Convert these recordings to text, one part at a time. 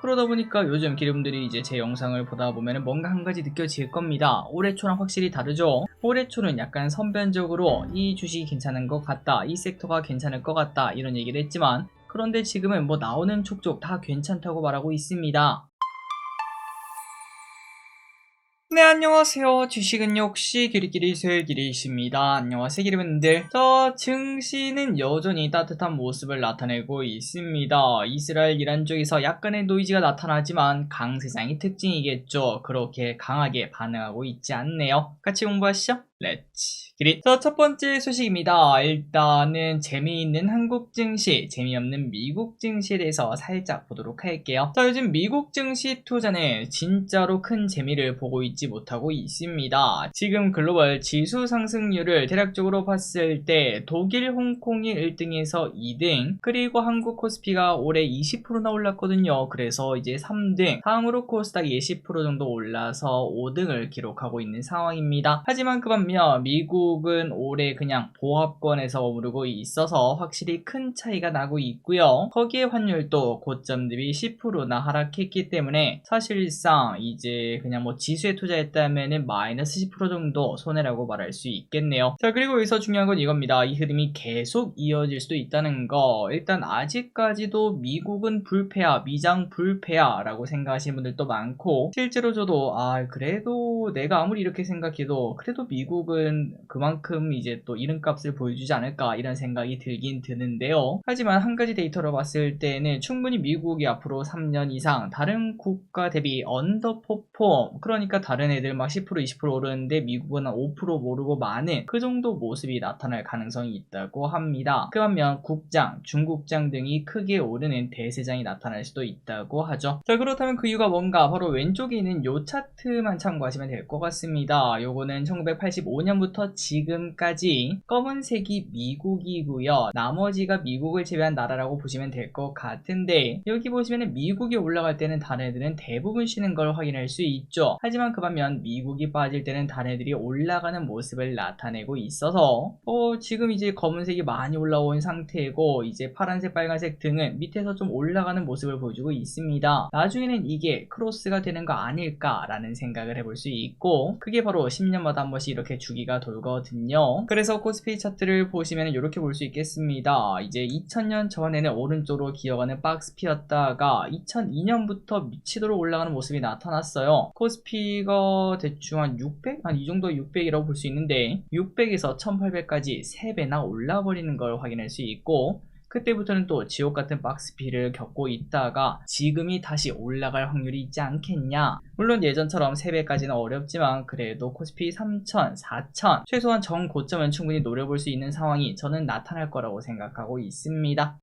그러다 보니까 요즘 기름들이 이제 제 영상을 보다 보면 뭔가 한 가지 느껴질 겁니다. 올해 초랑 확실히 다르죠? 올해 초는 약간 선변적으로 이 주식이 괜찮은 것 같다, 이 섹터가 괜찮을 것 같다 이런 얘기를 했지만 그런데 지금은 뭐 나오는 촉촉 다 괜찮다고 말하고 있습니다. 네 안녕하세요. 주식은 역시 기리기리 쇠기리십니다. 안녕하세요 기리분들. 저 증시는 여전히 따뜻한 모습을 나타내고 있습니다. 이스라엘 이란 쪽에서 약간의 노이즈가 나타나지만 강세장의 특징이겠죠. 그렇게 강하게 반응하고 있지 않네요. 같이 공부하시죠. 렛츠 기릿 자첫 번째 소식입니다. 일단은 재미있는 한국 증시 재미없는 미국 증시에 대해서 살짝 보도록 할게요. 자 요즘 미국 증시 투자는 진짜로 큰 재미를 보고 있지 못하고 있습니다. 지금 글로벌 지수 상승률을 대략적으로 봤을 때 독일 홍콩이 1등에서 2등 그리고 한국 코스피가 올해 20%나 올랐거든요. 그래서 이제 3등 다음으로 코스닥이 10% 정도 올라서 5등을 기록하고 있는 상황입니다. 하지만 그 반면 미국 은 올해 그냥 보합권에서 머무르고 있어서 확실히 큰 차이가 나고 있고요. 거기에 환율도 고점 대비 10%나 하락했기 때문에 사실상 이제 그냥 뭐 지수에 투자했다면은 마이너스 10% 정도 손해라고 말할 수 있겠네요. 자 그리고 여기서 중요한 건 이겁니다. 이 흐름이 계속 이어질 수도 있다는 거. 일단 아직까지도 미국은 불패야, 미장 불패야 라고 생각하시는 분들도 많고 실제로 저도 아 그래도 내가 아무리 이렇게 생각해도 그래도 미국은 그 만큼 이제 또 이름값을 보여주지 않을까 이런 생각이 들긴 드는데요. 하지만 한 가지 데이터로 봤을 때는 충분히 미국이 앞으로 3년 이상 다른 국가 대비 언더퍼폼 그러니까 다른 애들 막 10% 20% 오르는데 미국은 한 5% 모르고 많은 그 정도 모습이 나타날 가능성이 있다고 합니다. 그 반면 국장, 중국장 등이 크게 오르는 대세장이 나타날 수도 있다고 하죠. 자 그렇다면 그 이유가 뭔가 바로 왼쪽에 있는 요 차트만 참고하시면 될 것 같습니다. 요거는 1985년부터 지금까지 검은색이 미국이고요. 나머지가 미국을 제외한 나라라고 보시면 될 것 같은데 여기 보시면 미국이 올라갈 때는 다른 애들은 대부분 쉬는 걸 확인할 수 있죠. 하지만 그 반면 미국이 빠질 때는 다른 애들이 올라가는 모습을 나타내고 있어서 어, 지금 이제 검은색이 많이 올라온 상태고 이제 파란색, 빨간색 등은 밑에서 좀 올라가는 모습을 보여주고 있습니다. 나중에는 이게 크로스가 되는 거 아닐까라는 생각을 해볼 수 있고 그게 바로 10년마다 한 번씩 이렇게 주기가 돌거든요. 그래서 코스피 차트를 보시면 이렇게 볼 수 있겠습니다. 이제 2000년 전에는 오른쪽으로 기어가는 박스피였다가 2002년부터 미치도록 올라가는 모습이 나타났어요. 코스피가 대충 한 600? 한 이 정도 600이라고 볼 수 있는데 600에서 1800까지 3배나 올라버리는 걸 확인할 수 있고 그때부터는 또 지옥 같은 박스피를 겪고 있다가 지금이 다시 올라갈 확률이 있지 않겠냐. 물론 예전처럼 3배까지는 어렵지만 그래도 코스피 3,000, 4,000 최소한 정 고점은 충분히 노려볼 수 있는 상황이 저는 나타날 거라고 생각하고 있습니다.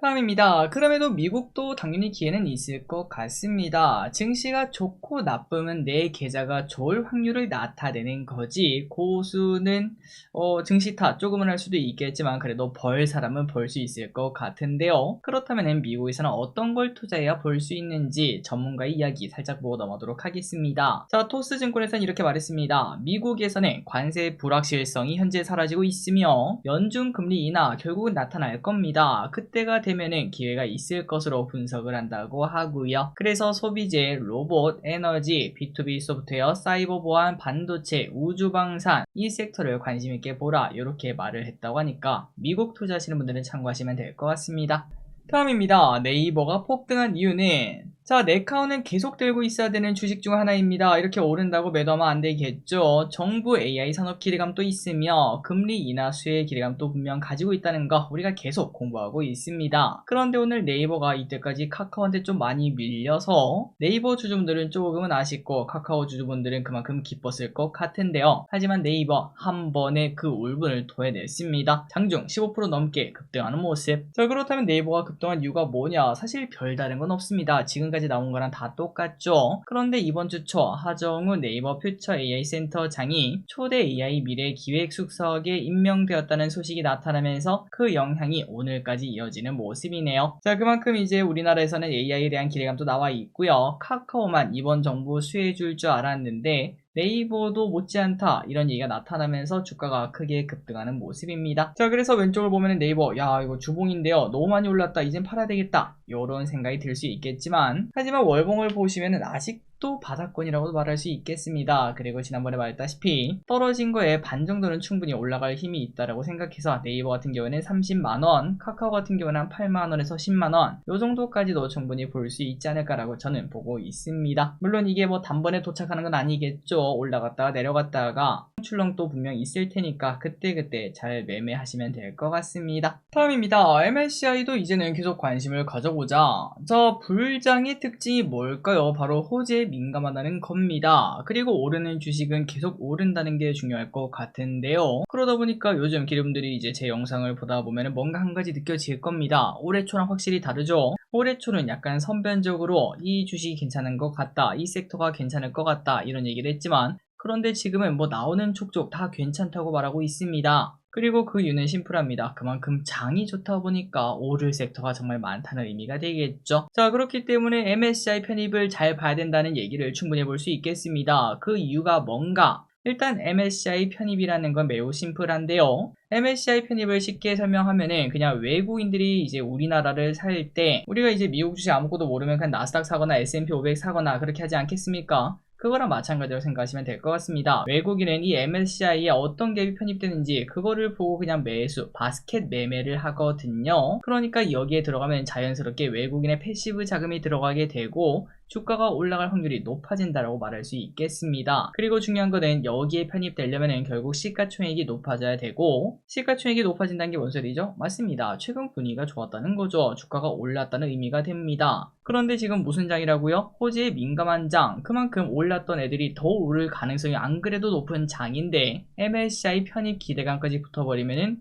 다음입니다. 그럼에도 미국도 당연히 기회는 있을 것 같습니다. 증시가 좋고 나쁘면 내 계좌가 좋을 확률을 나타내는 거지. 고수는 어, 증시 탓 조금은 할 수도 있겠지만 그래도 벌 사람은 벌 수 있을 것 같은데요. 그렇다면 미국에서는 어떤 걸 투자해야 벌 수 있는지 전문가의 이야기 살짝 보고 넘어가도록 하겠습니다. 자, 토스 증권에서는 이렇게 말했습니다. 미국에서는 관세 불확실성이 현재 사라지고 있으며 연중 금리 인하 결국은 나타날 겁니다. 그때가 되면은 기회가 있을 것으로 분석을 한다고 하고요. 그래서 소비재, 로봇, 에너지, B2B 소프트웨어, 사이버 보안, 반도체, 우주방산 이 섹터를 관심 있게 보라 이렇게 말을 했다고 하니까 미국 투자하시는 분들은 참고하시면 될 것 같습니다. 다음입니다. 네이버가 폭등한 이유는 자, 네카우는 계속 들고 있어야 되는 주식 중 하나입니다. 이렇게 오른다고 매도하면 안 되겠죠. 정부 AI 산업 기대감도 있으며 금리 인하 수혜 기대감도 분명 가지고 있다는 거 우리가 계속 공부하고 있습니다. 그런데 오늘 네이버가 이때까지 카카오한테 좀 많이 밀려서 네이버 주주분들은 조금은 아쉽고 카카오 주주분들은 그만큼 기뻤을 것 같은데요. 하지만 네이버 한 번에 그 울분을 토해냈습니다. 장중 15% 넘게 급등하는 모습. 자, 그렇다면 네이버가 급등한 이유가 뭐냐? 사실 별다른 건 없습니다. 지금까지 지금까지 나온 거랑 다 똑같죠. 그런데 이번 주 초 하정우 네이버 퓨처 AI 센터 장이 초대 AI 미래 기획 수석에 임명되었다는 소식이 나타나면서 그 영향이 오늘까지 이어지는 모습이네요. 자 그만큼 이제 우리나라에서는 AI에 대한 기대감도 나와 있고요. 카카오만 이번 정부 수혜줄 줄 알았는데 네이버도 못지않다 이런 얘기가 나타나면서 주가가 크게 급등하는 모습입니다. 자 그래서 왼쪽을 보면 네이버 야 이거 주봉인데요 너무 많이 올랐다 이젠 팔아야 되겠다 요런 생각이 들 수 있겠지만 하지만 월봉을 보시면은 아직도 바닥권이라고 말할 수 있겠습니다. 그리고 지난번에 말했다시피 떨어진 거에 반 정도는 충분히 올라갈 힘이 있다라고 생각해서 네이버 같은 경우에는 30만원, 카카오 같은 경우는 한 8만원에서 10만원 요 정도까지도 충분히 볼 수 있지 않을까라고 저는 보고 있습니다. 물론 이게 뭐 단번에 도착하는 건 아니겠죠. 올라갔다가 내려갔다가 출렁도 분명 있을 테니까 그때그때 잘 매매하시면 될 것 같습니다. 다음입니다. MSCI도 이제는 계속 관심을 가져 보자. 저 불장의 특징이 뭘까요? 바로 호재에 민감하다는 겁니다. 그리고 오르는 주식은 계속 오른다는 게 중요할 것 같은데요. 그러다 보니까 요즘 기름들이 이제 제 영상을 보다 보면 뭔가 한 가지 느껴질 겁니다. 올해 초랑 확실히 다르죠? 올해 초는 약간 선변적으로 이 주식이 괜찮은 것 같다, 이 섹터가 괜찮을 것 같다 이런 얘기를 했지만 그런데 지금은 뭐 나오는 촉촉 다 괜찮다고 말하고 있습니다. 그리고 그 이유는 심플합니다. 그만큼 장이 좋다 보니까 오를 섹터가 정말 많다는 의미가 되겠죠. 자, 그렇기 때문에 MSCI 편입을 잘 봐야 된다는 얘기를 충분히 볼 수 있겠습니다. 그 이유가 뭔가? 일단 MSCI 편입이라는 건 매우 심플한데요. MSCI 편입을 쉽게 설명하면은 그냥 외국인들이 이제 우리나라를 살 때 우리가 이제 미국 주식 아무것도 모르면 그냥 나스닥 사거나 S&P 500 사거나 그렇게 하지 않겠습니까? 그거랑 마찬가지로 생각하시면 될 것 같습니다. 외국인은 이 MSCI에 어떤 갭이 편입되는지 그거를 보고 그냥 매수, 바스켓 매매를 하거든요. 그러니까 여기에 들어가면 자연스럽게 외국인의 패시브 자금이 들어가게 되고 주가가 올라갈 확률이 높아진다라고 말할 수 있겠습니다. 그리고 중요한 거는 여기에 편입되려면 결국 시가총액이 높아져야 되고 시가총액이 높아진다는 게 뭔 소리죠? 맞습니다. 최근 분위기가 좋았다는 거죠. 주가가 올랐다는 의미가 됩니다. 그런데 지금 무슨 장이라고요? 호재에 민감한 장, 그만큼 올랐던 애들이 더 오를 가능성이 안 그래도 높은 장인데 MSCI 편입 기대감까지 붙어버리면은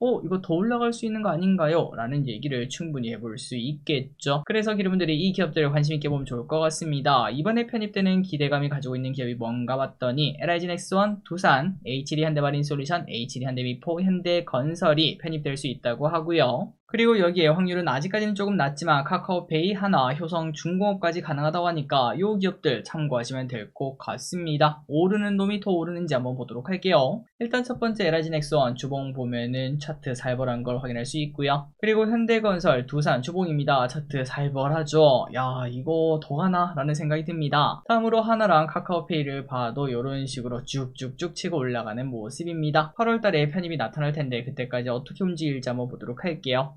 어 이거 더 올라갈 수 있는 거 아닌가요? 라는 얘기를 충분히 해볼 수 있겠죠. 그래서 여러분들이 이 기업들을 관심 있게 보면 좋을 것 같습니다. 이번에 편입되는 기대감이 가지고 있는 기업이 뭔가 봤더니 LIG 넥스원, 두산, HD 현대마린 솔루션, HD 현대미포, 현대건설이 편입될 수 있다고 하고요. 그리고 여기에 확률은 아직까지는 조금 낮지만 카카오페이, 하나, 효성, 중공업까지 가능하다고 하니까 이 기업들 참고하시면 될 것 같습니다. 오르는 놈이 더 오르는지 한번 보도록 할게요. 일단 첫 번째 LIG 넥스원 주봉 보면은 차트 살벌한 걸 확인할 수 있고요. 그리고 현대건설, 두산 주봉입니다. 차트 살벌하죠. 야 이거 더 가나? 라는 생각이 듭니다. 다음으로 하나랑 카카오페이를 봐도 이런 식으로 쭉쭉쭉 치고 올라가는 모습입니다. 8월달에 편입이 나타날 텐데 그때까지 어떻게 움직일지 한번 보도록 할게요.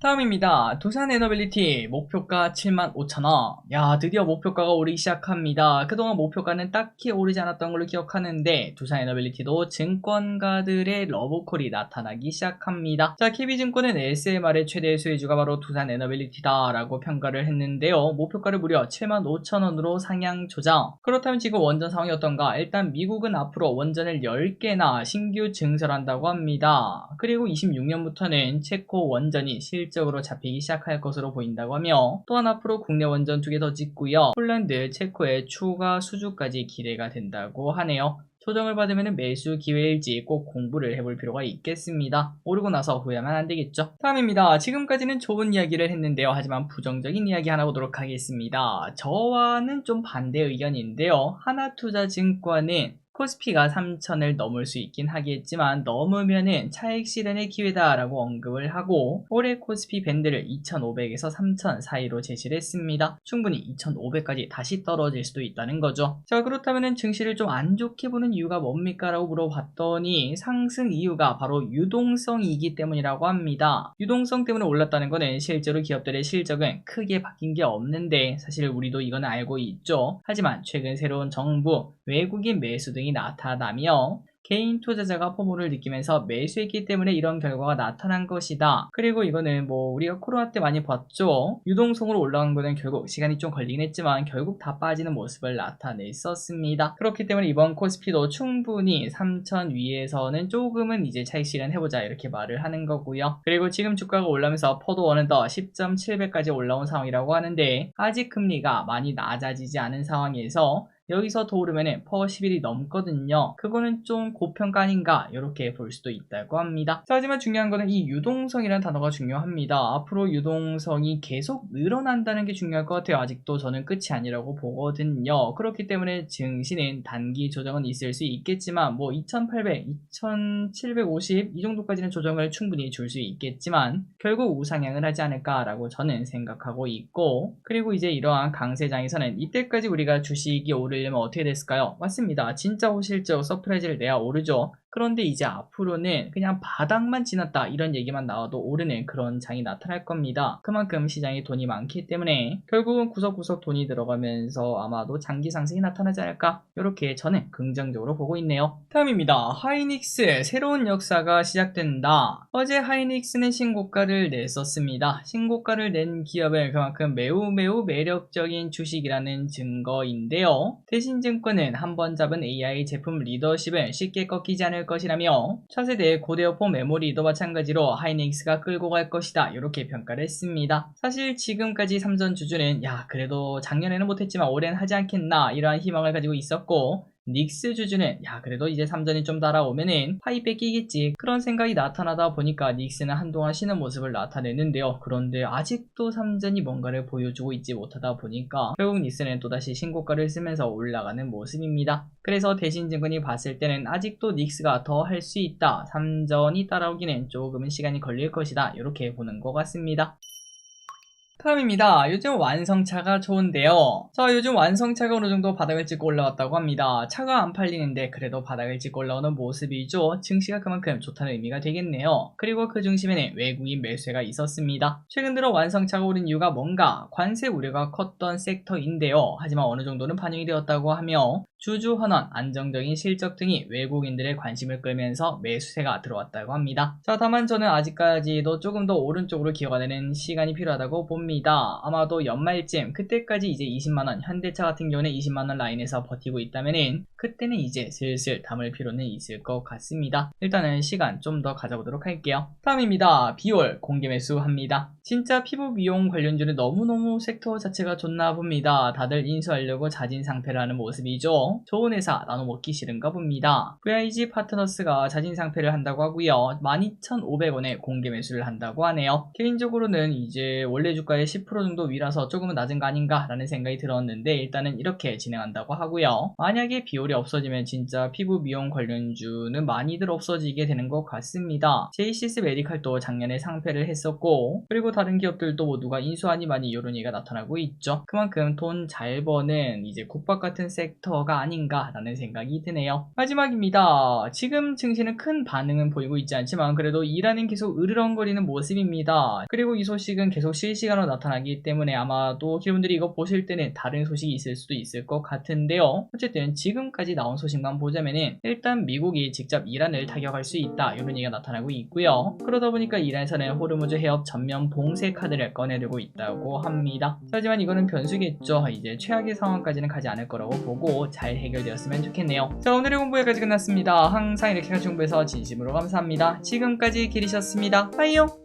다음입니다. 두산 에너빌리티 목표가 75,000원. 야, 드디어 목표가가 오르기 시작합니다. 그동안 목표가는 딱히 오르지 않았던 걸로 기억하는데 두산 에너빌리티도 증권가들의 러브콜이 나타나기 시작합니다. 자, KB증권은 SMR의 최대 수혜주가 바로 두산 에너빌리티다 라고 평가를 했는데요. 목표가를 무려 75,000원으로 상향 조정. 그렇다면 지금 원전 상황이 어떤가? 일단 미국은 앞으로 원전을 10개나 신규 증설한다고 합니다. 그리고 26년부터는 체코 원전이 실 실적으로 잡히기 시작할 것으로 보인다고 하며 또한 앞으로 국내 원전 두 개 더 짓고요. 폴란드, 체코의 추가 수주까지 기대가 된다고 하네요. 조정을 받으면 매수 기회일지 꼭 공부를 해볼 필요가 있겠습니다. 오르고 나서 후회하면 안 되겠죠. 다음입니다. 지금까지는 좋은 이야기를 했는데요. 하지만 부정적인 이야기 하나 보도록 하겠습니다. 저와는 좀 반대 의견인데요. 하나투자증권은 코스피가 3천을 넘을 수 있긴 하겠지만 넘으면은 차익 실현의 기회다라고 언급을 하고 올해 코스피 밴드를 2,500에서 3,000 사이로 제시를 했습니다. 충분히 2,500까지 다시 떨어질 수도 있다는 거죠. 자 그렇다면은 증시를 좀 안 좋게 보는 이유가 뭡니까? 라고 물어봤더니 상승 이유가 바로 유동성이기 때문이라고 합니다. 유동성 때문에 올랐다는 거는 실제로 기업들의 실적은 크게 바뀐 게 없는데 사실 우리도 이건 알고 있죠. 하지만 최근 새로운 정부, 외국인 매수 등이 나타나며 개인 투자자가 포모를 느끼면서 매수했기 때문에 이런 결과가 나타난 것이다. 그리고 이거는 뭐 우리가 코로나 때 많이 봤죠. 유동성으로 올라간 거는 결국 시간이 좀 걸리긴 했지만 결국 다 빠지는 모습을 나타냈었습니다. 그렇기 때문에 이번 코스피도 충분히 3천 위에서는 조금은 이제 차익 실현해보자 이렇게 말을 하는 거고요. 그리고 지금 주가가 올라면서 포도원은 더 10.7배까지 올라온 상황이라고 하는데 아직 금리가 많이 낮아지지 않은 상황에서 여기서 더 오르면은 퍼 11이 넘거든요. 그거는 좀 고평가 아닌가 이렇게 볼 수도 있다고 합니다. 자, 하지만 중요한 거는 이 유동성이라는 단어가 중요합니다. 앞으로 유동성이 계속 늘어난다는 게 중요할 것 같아요. 아직도 저는 끝이 아니라고 보거든요. 그렇기 때문에 증시는 단기 조정은 있을 수 있겠지만 뭐 2800, 2750 이 정도까지는 조정을 충분히 줄 수 있겠지만 결국 우상향을 하지 않을까라고 저는 생각하고 있고 그리고 이제 이러한 강세장에서는 이때까지 우리가 주식이 오 르려면 어떻게 됐을까요? 맞습니다. 진짜 호실적 서프라이즈를 내야 오르죠. 그런데 이제 앞으로는 그냥 바닥만 지났다 이런 얘기만 나와도 오르는 그런 장이 나타날 겁니다. 그만큼 시장에 돈이 많기 때문에 결국은 구석구석 돈이 들어가면서 아마도 장기 상승이 나타나지 않을까 이렇게 저는 긍정적으로 보고 있네요. 다음입니다. 하이닉스 새로운 역사가 시작된다. 어제 하이닉스는 신고가를 냈었습니다. 신고가를 낸 기업은 그만큼 매우 매우 매력적인 주식이라는 증거인데요. 대신증권은 한 번 잡은 AI 제품 리더십을 쉽게 꺾이지 않을 것이라며 차세대 고대여포 메모리도 마찬가지로 하이닉스가 끌고 갈 것이다 이렇게 평가를 했습니다. 사실 지금까지 삼전 주주는 야 그래도 작년에는 못했지만 올해는 하지 않겠나 이러한 희망을 가지고 있었고 닉스 주주는 야 그래도 이제 3전이 좀 달아오면은 파이 뺏기겠지. 그런 생각이 나타나다 보니까 닉스는 한동안 쉬는 모습을 나타내는데요. 그런데 아직도 3전이 뭔가를 보여주고 있지 못하다 보니까 결국 닉스는 또다시 신고가를 쓰면서 올라가는 모습입니다. 그래서 대신증권이 봤을 때는 아직도 닉스가 더 할 수 있다. 3전이 따라오기는 조금은 시간이 걸릴 것이다. 이렇게 보는 것 같습니다 다음입니다. 요즘 완성차가 좋은데요. 자, 요즘 완성차가 어느 정도 바닥을 찍고 올라왔다고 합니다. 차가 안 팔리는데 그래도 바닥을 찍고 올라오는 모습이죠. 증시가 그만큼 좋다는 의미가 되겠네요. 그리고 그 중심에는 외국인 매수세가 있었습니다. 최근 들어 완성차가 오른 이유가 뭔가 관세 우려가 컸던 섹터인데요. 하지만 어느 정도는 반영이 되었다고 하며 주주 환원, 안정적인 실적 등이 외국인들의 관심을 끌면서 매수세가 들어왔다고 합니다. 자, 다만 저는 아직까지도 조금 더 오른쪽으로 기어가 되는 시간이 필요하다고 봅니다. 아마도 연말쯤 그때까지 이제 20만원, 현대차 같은 경우는 20만원 라인에서 버티고 있다면은 그때는 이제 슬슬 담을 필요는 있을 것 같습니다. 일단은 시간 좀 더 가져보도록 할게요. 다음입니다. 비올 공개 매수합니다. 진짜 피부 미용 관련주는 너무너무 섹터 자체가 좋나 봅니다. 다들 인수하려고 자진 하는 모습이죠. 좋은 회사 나눠 먹기 싫은가 봅니다. VIG 파트너스가 자진 상패를 한다고 하고요. 12,500원에 공개 매수를 한다고 하네요. 개인적으로는 이제 원래 주가의 10% 정도 위라서 조금은 낮은 거 아닌가 라는 생각이 들었는데 일단은 이렇게 진행한다고 하고요. 만약에 비올이 없어지면 진짜 피부 미용 관련주는 많이들 없어지게 되는 것 같습니다. 제이시스 메디칼도 작년에 상패를 했었고 그리고 다른 기업들도 모두가 인수하니 많이 이런 얘기가 나타나고 있죠. 그만큼 돈 잘 버는 이제 국밥 같은 섹터가 아닌가라는 생각이 드네요. 마지막입니다. 지금 증시는 큰 반응은 보이고 있지 않지만 그래도 이란은 계속 으르렁거리는 모습입니다. 그리고 이 소식은 계속 실시간으로 나타나기 때문에 아마도 여러분들이 이거 보실 때는 다른 소식이 있을 수도 있을 것 같은데요. 어쨌든 지금까지 나온 소식만 보자면은 일단 미국이 직접 이란을 타격할 수 있다 이런 얘기가 나타나고 있고요. 그러다 보니까 이란에서는 호르무즈 해협 전면 봉쇄 카드를 꺼내들고 있다고 합니다. 하지만 이거는 변수겠죠. 이제 최악의 상황까지는 가지 않을 거라고 보고 잘 해결되었으면 좋겠네요. 자 오늘의 공부 여기까지 끝났습니다. 항상 이렇게 같이 공부해서 진심으로 감사합니다. 지금까지 길이셨습니다. 빠이요.